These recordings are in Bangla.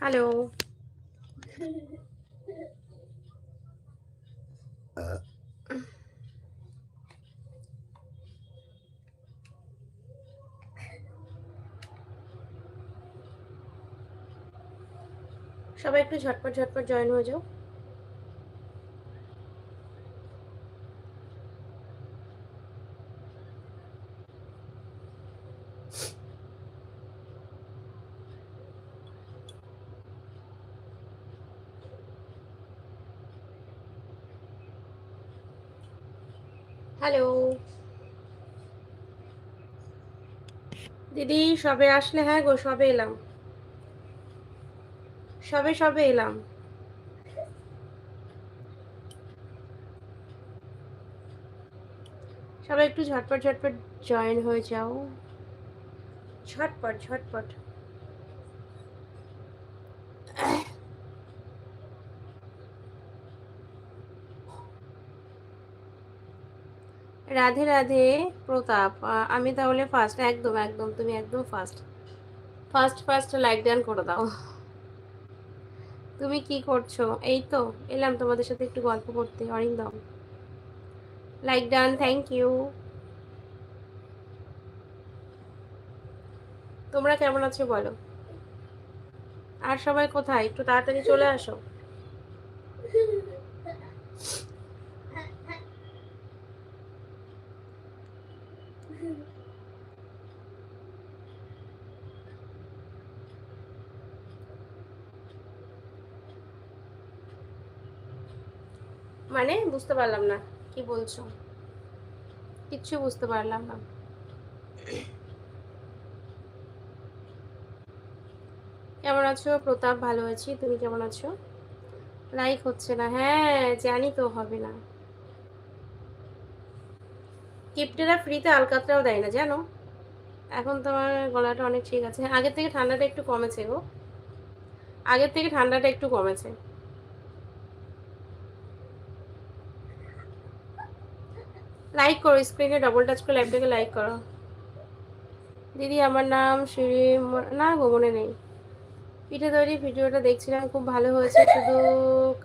হ্যালো। সবাই একটু ঝটপট ঝটপট জয়েন হয়ে যাও। হ্যালো। দিদি, সবে আসলে? হ্যাঁ গো, সবে এলাম। সবে সবে এলাম। সবাই একটু ঝটপট ঝটপট জয়েন হয়ে যাও। ঝটপট ঝটপট। রাধে রাধে, প্রতাপ আমি তাহলে ফার্স্ট একদম একদম, তুমি একদম first first first like done করে দাও। তুমি কি করছ? এই তো, এলাম তোমাদের সাথে একটু গল্প করতে Arindam like done thank you তোমরা কেমন আছো বলো? আর সবাই কোথায়? একটু তাড়াতাড়ি চলে আসো। মানে বুঝতে পারলাম না, কি বলছো? কিচ্ছু বুঝতে পারলাম না। কেমন আছো? প্রতাপ, ভালো আছি। তুমি কেমন আছো? লাইক হচ্ছে না। হ্যাঁ জানি তো হবে না। কিপ্টেরা ফ্রিতে আলকাতরাও দেয় না, জানো? এখন তোমার গলাটা অনেক ঠিক আছে। আগের থেকে ঠান্ডাটা একটু কমেছে গো। আগের থেকে ঠান্ডাটা একটু কমেছে। লাইক করো স্ক্রিনে ডবল টাচ করে লাইভটাকে লাইক করো। দিদি, আমার নাম শ্রী না গো, মনে নেই। পিঠে তৈরি ভিডিওটা দেখছিলাম, খুব ভালো হয়েছে। শুধু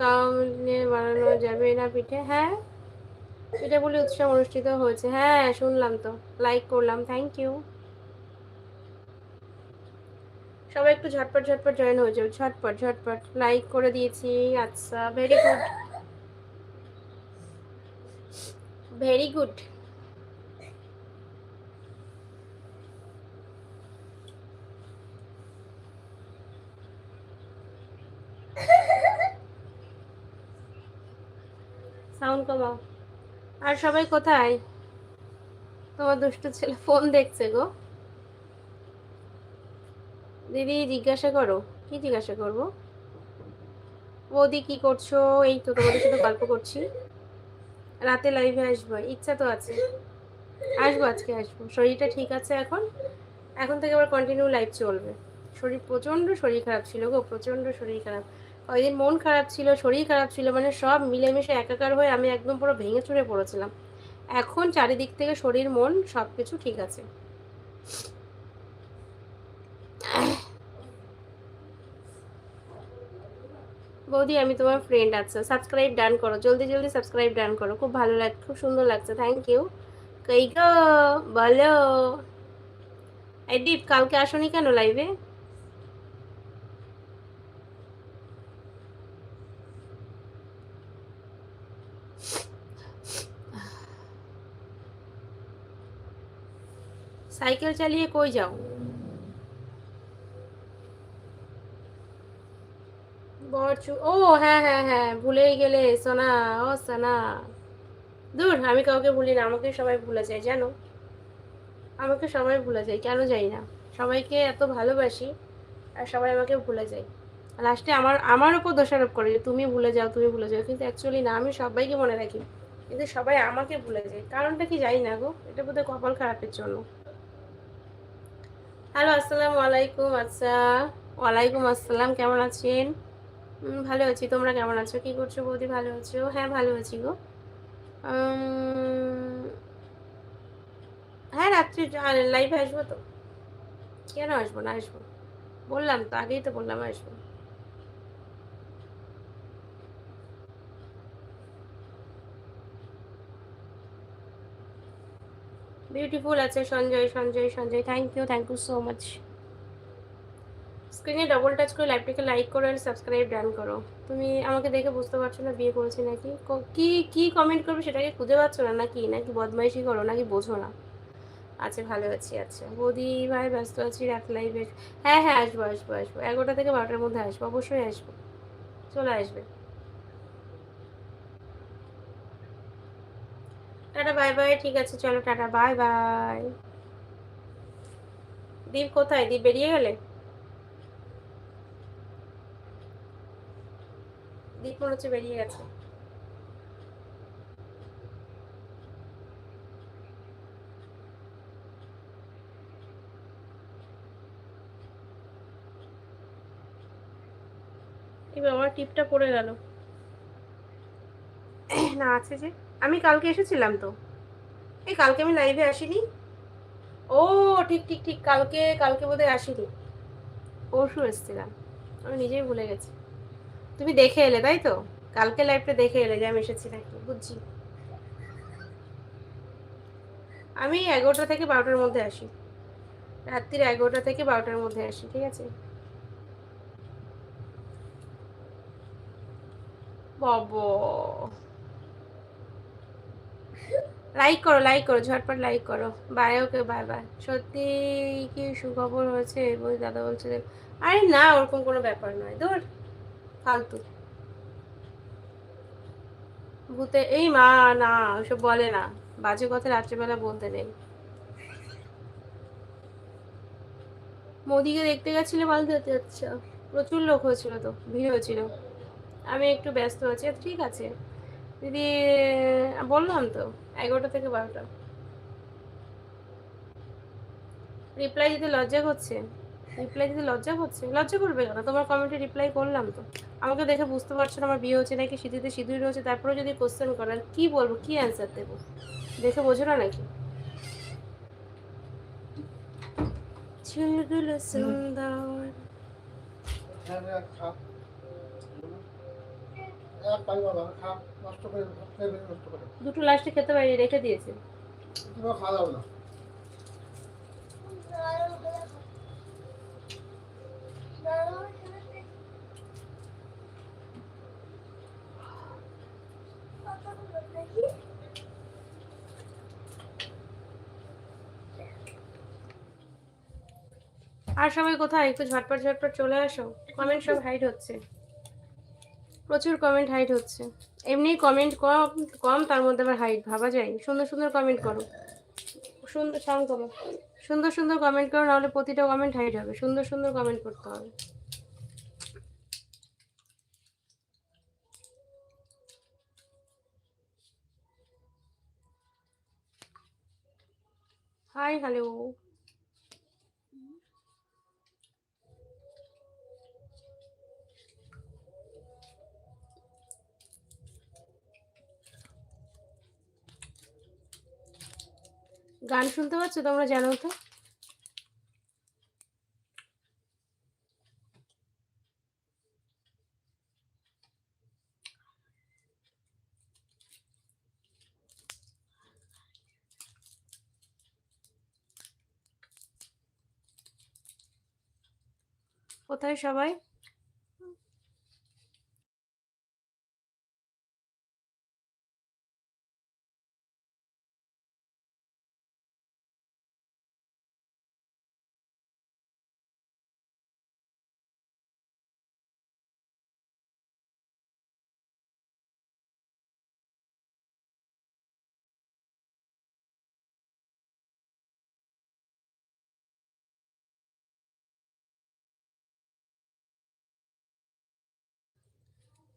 কামনে বানানো যাবে না পিঠে হ্যাঁ? পিঠে বলে উৎসব অনুষ্ঠিত হয়েছে। হ্যাঁ শুনলাম তো। লাইক করলাম থ্যাংক ইউ সবাই একটু ঝটপট ঝটপট জয়েন হয়ে যাও। ঝটপট ঝটপট। লাইক করে দিয়েছি আচ্ছা very good very good sound কমাও। আর সবাই কোথায়? তোমার দুষ্ট ছেলে ফোন দেখছে গো। দিদি, জিজ্ঞাসা করো। কি জিজ্ঞাসা করব? বৌদি, কি করছ? এই তো তোমাদের সাথে গল্প করছি। রাতে লাইভে আসব, ইচ্ছা তো আছে। আসব আজকে, আসব। শরীরটা ঠিক আছে এখন? এখন থেকে আবার কন্টিনিউ লাইভ চলবে। শরীর প্রচণ্ড শরীর খারাপ ছিল গো, প্রচণ্ড শরীর খারাপ। কয়েকদিন মন খারাপ ছিল, শরীর খারাপ ছিল মানে সব মিলেমিশে একাকার হয়ে আমি একদম পুরো ভেঙে চুরে পড়েছিলাম। এখন চারিদিক থেকে শরীর, মন সব কিছু ঠিক আছে। বৌদি, আমি তোমার ফ্রেন্ড আচ্ছা সাবস্ক্রাইব ডান করো। জলদি জলদি সাবস্ক্রাইব ডান করো। খুব ভালো লাগে খুব সুন্দর লাগছে। থ্যাংক ইউ কই গো বলো। এই দীপ, কালকে আসনি কেন লাইভে সাইকেল চালিয়ে কই যাও? ও হ্যাঁ হ্যাঁ হ্যাঁ ভুলেই গেলে, সোনা, ও, সোনা। দূর আমি কাউকে ভুলি না, আমাকে সবাই ভুলে যায়, জানো? আমাকে সবাই ভুলে যায়, কেন যাই না। সবাইকে এত ভালোবাসি, আর সবাই আমাকে ভুলে যায়। লাস্টে আমার আমার উপর দোষারোপ করে যে তুমি ভুলে যাও, তুমি ভুলে যাও, কিন্তু অ্যাকচুয়ালি না, আমি সবাইকে মনে রাখি, কিন্তু সবাই আমাকে ভুলে যায়। কারণটা কি জানি না গো, এটা বোধহয় কপাল খারাপের জন্য। হ্যালো আসসালামু আলাইকুম আচ্ছা। ওয়ালাইকুম আসসালাম, কেমন আছেন? ভালো আছি। তোমরা কেমন আছো? কি করছ বৌদি? ভালো আছো? হ্যাঁ ভালো আছি গো। হ্যাঁ রাত্রি লাইভে আসব তো। কেন আসব না আসব? বললাম তো, আগেই তো বললাম আসব। বিউটিফুল আছে, Sanjay Sanjay Sanjay. Thank you thank you so much স্ক্রিনে ডবল টাচ করে লাইভটাকে লাইক করো আর সাবস্ক্রাইব ডান করো। তুমি আমাকে দেখে বুঝতে পারছ না বিয়ে করেছি নাকি? কি কি কমেন্ট করবে সেটাকে খুঁজে পাচ্ছ না নাকি? নাকি বদমাইশি করো, নাকি বোঝো না? আচ্ছা ভালো আছি আচ্ছা। বৌদি, ভাই, ব্যস্ত আছি, রাত লাইভে হ্যাঁ হ্যাঁ আসব আসব আসব। এগারোটা থেকে বারোটার মধ্যে আসব, অবশ্যই আসব। চলে আসবে। টাটা বাই বাই ঠিক আছে, চলো, টাটা বাই বাই দীপ কোথায়? দীপ বেরিয়ে গেলে? দীপ মনে হচ্ছে বেরিয়ে গেছে। আমার টিপটা পড়ে গেল। না, আছে যে। আমি কালকে এসেছিলাম তো। এই কালকে আমি লাইভে আসিনি। ও, ঠিক ঠিক ঠিক, কালকে কালকে বোধহয় আসিনি। পরশু এসেছিলাম। আমি নিজেই ভুলে গেছি। তুমি দেখে এলে, তাই তো? কালকে লাইভটা দেখে এলে যে আমি এসেছি নাকি, বুঝছি। আমি এগারোটা থেকে বারোটার মধ্যে আসি। রাত্রির এগারোটা থেকে বারোটার মধ্যে আসি, ঠিক আছে? লাইক করো লাইক করো, ঝটপট লাইক করো। বাই ওকে বাই বাই সত্যি কি সুখবর হয়েছে? বই দাদা বলছে আরে না, ওরকম কোনো ব্যাপার নয়। দূর ফালতু। ভূতে, এই মা, না, ওসব বলে না। বাজে কথা রাত্রিবেলা বলতে নেই। মোদিকে দেখতে গেছিলে বলতে আচ্ছা প্রচুর লোক হয়েছিল তো, ভিড় হয়েছিল। আমি একটু ব্যস্ত আছি, ঠিক আছে। দিদি, বললাম তো, এগারোটা থেকে বারোটা। রিপ্লাই দিতে লজ্জা করছে। রিপ্লাই দিতে লজ্জা করছে লজ্জা করবে কেন? তোমার কমেন্টে রিপ্লাই করলাম তো। আমাকে দেখে বুঝতে পারছ না আমার বিয়ে হচ্ছে নাকি সিঁথিতে সিঁদুর রয়েছে তারপরে যদি কোশ্চেন করেন কি বলব কি অ্যান্সার দেবো? দেখে বোঝো না নাকি? চুলগুলো সুন্দর। দুটো লাস্টে খেতে পারি রেখে দিয়েছে। খাওয়া না। আর সবাই কোথায়? একটু ঝটপট ঝটপট চলে আসো। কমেন্ট সব হাইড হচ্ছে। প্রচুর কমেন্ট হাইড হচ্ছে। এমনি কমেন্ট কম কম তার মধ্যে আবার হাইড ভাবা যায়। সুন্দর সুন্দর কমেন্ট করো। সুন্দর সাউন্ড করো সুন্দর সুন্দর কমেন্ট করো নাহলে প্রতিটা কমেন্ট হাইড হবে। সুন্দর সুন্দর কমেন্ট করতে হবে। হাই হ্যালো গান শুনতে পাচ্ছ তোমরা? জানো তো? কোথায় সবাই?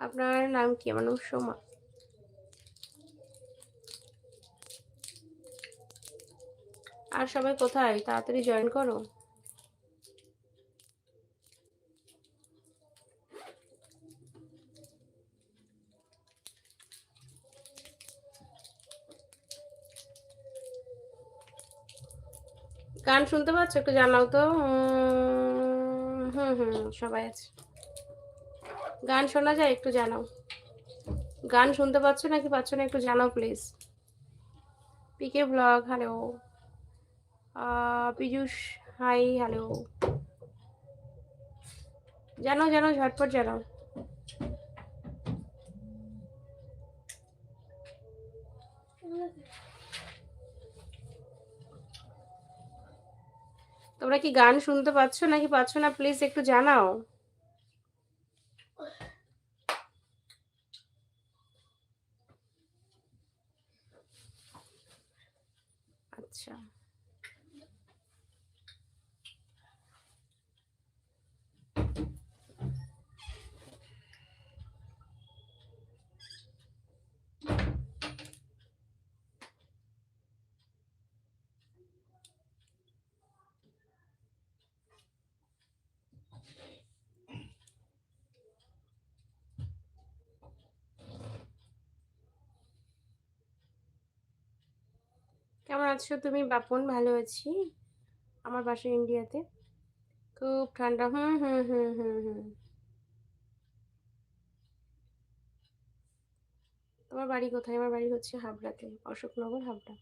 আপনার নাম কি? আমার নাম সোমা। আর সবাই কোথায়? তাড়াতাড়ি জয়েন করো। গান শুনতে পাচ্ছ? একটু জানাও তো। হুম হুম, সবাই আছে। গান শোনা যায়, একটু জানাও। গান শুনতে পাচ্ছ নাকি পাচ্ছ না, একটু জানাও please PK blog hello Piyush hi hello জানো জানো ঝটপট জানাও। তোমরা কি গান শুনতে পাচ্ছ নাকি পাচ্ছ না প্লিজ একটু জানাও। আচ্ছা কেমন আছো তুমি? বাপন, ভালো আছি। আমার বাসা ইন্ডিয়াতে। খুব ঠান্ডা। হুম হুম হুম হুম হুম। তোমার বাড়ি কোথায়? আমার বাড়ি হচ্ছে হাবড়াতে, অশোকনগর, হাবড়া।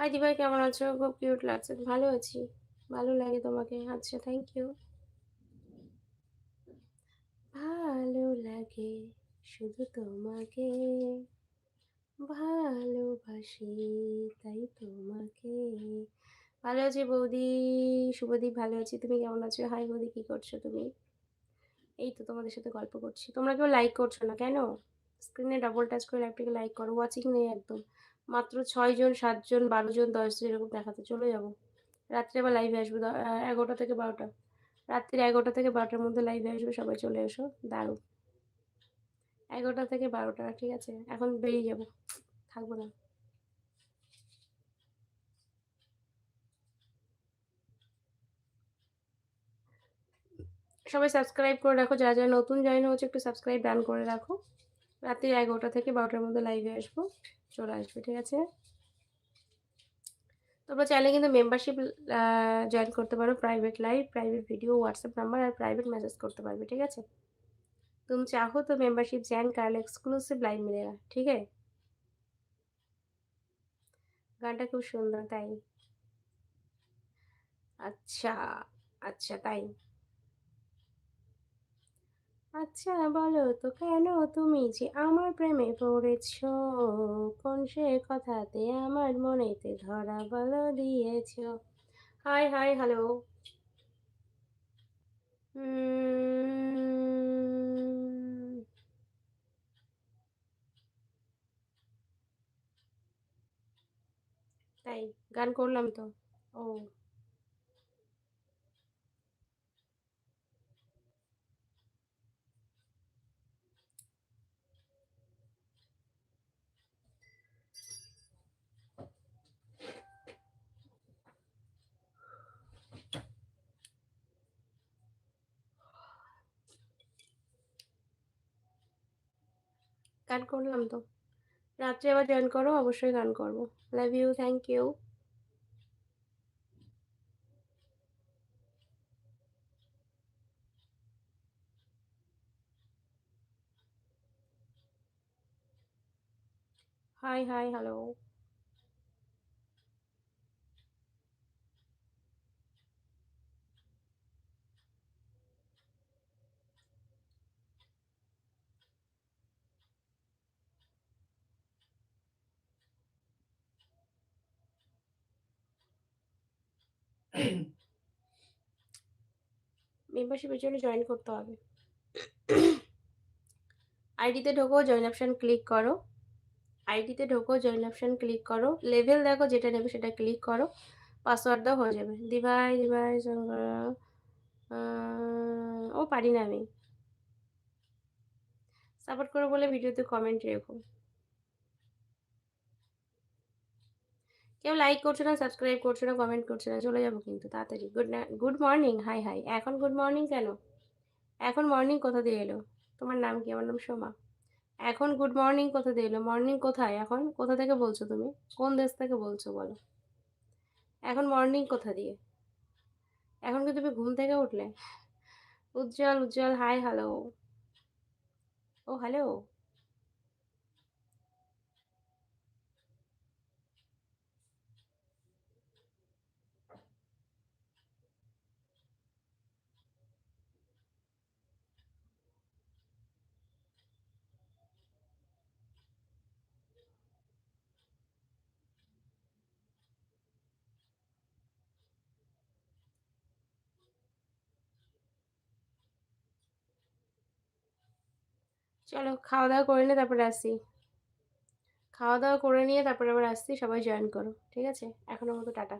হাই দিভাই কেমন আছো? খুব কিউট লাগছে। ভালো আছি। ভালো লাগে তোমাকে। আচ্ছা থ্যাংক ইউ ভালো লাগে শুধু তোমাকে। ভালোবাসি তাই তোমাকে। ভালো আছি বৌদি। শুভদীপ, ভালো আছি। তুমি কেমন আছো? হাই বৌদি, কি করছ তুমি? এই তো তোমাদের সাথে গল্প করছি। তোমরা কেউ লাইক করছ না? কেন? স্ক্রিনে ডাবল টাচ করে লাইভটাকে লাইক করো। ওয়াচিং নেই একদম। মাত্র ছয়জন সাতজন বারো জন দশজন এরকম দেখাতে চলে যাব। রাত্রে আবার লাইভে আসব এগারোটা থেকে বারোটা। রাত্রি এগারোটা থেকে বারোটার মধ্যে লাইভে আসবে, সবাই চলে এসো। দারুণ। এগারোটা থেকে বারোটা, ঠিক আছে? এখন বেরিয়ে যাব। থাকব না। সবাই সাবস্ক্রাইব করে রাখো। যারা যারা নতুন জয়েন হচ্ছে একটু সাবস্ক্রাইব ডান করে রাখো। রাত্রি এগারোটা থেকে বারোটার মধ্যে লাইভে আসব। চলে আসবে ঠিক আছে তোমরা চাইলে কিন্তু মেম্বারশিপ জয়েন করতে পারো private live private video WhatsApp number আর প্রাইভেট মেসেজ করতে পারবে ঠিক আছে तुम चाहो तो मेंबरशिप ज्वाइन कर लो एक्सक्लूसिव लाइव मिलेगा ठीक है গানটা খুব সুন্দর তাই আচ্ছা আচ্ছা তাই আচ্ছা বলো তো কেন তুমি যে আমার প্রেমে পড়েছ? কোন সে কথাতে আমার মনেতে ধরা বলো দিয়েছ? Hi hi, hello. তাই, গান করলাম তো। ও। গান করলাম তো। রাত্রে আবার জয়েন করো, অবশ্যই গান করব। Love you thank you hi hi hello মেম্বারশিপের জন্য জয়েন করতে হবে। আইডিতে ঢোকো জয়েন অপশান ক্লিক করো। আইডিতে ঢোকো জয়েন অপশান ক্লিক করো। লেভেল দেখো যেটা নেবে সেটা ক্লিক করো। পাসওয়ার্ড দাও হয়ে যাবে। দিভাই দিভাই শঙ্কর, ও পারি না আমি। সাপোর্ট করো বলে ভিডিওতে কমেন্ট রেখো। কেউ লাইক করছ না সাবস্ক্রাইব করছ না কমেন্ট করছ না, চলে যাব কিন্তু তাড়াতাড়ি। গুড না গুড মর্নিং হাই হাই এখন গুড মর্নিং কেন? এখন মর্নিং কোথা দিয়ে এলো? তোমার নাম কি? আমার নাম সোমা। এখন গুড মর্নিং কোথা দিয়ে এলো? মর্নিং কোথায়? এখন কোথা থেকে বলছো তুমি? কোন দেশ থেকে বলছো বলো? এখন মর্নিং কোথা দিয়ে? এখন কি তুমি ঘুম থেকে উঠলে? Ujjwal Ujjwal hi hello oh hello চলো খাওয়া দাওয়া করে নিয়ে তারপরে আসি। খাওয়া দাওয়া করে নিয়ে তারপরে আবার আসছি, সবাই জয়েন করো, ঠিক আছে? এখনও মতো টাটা।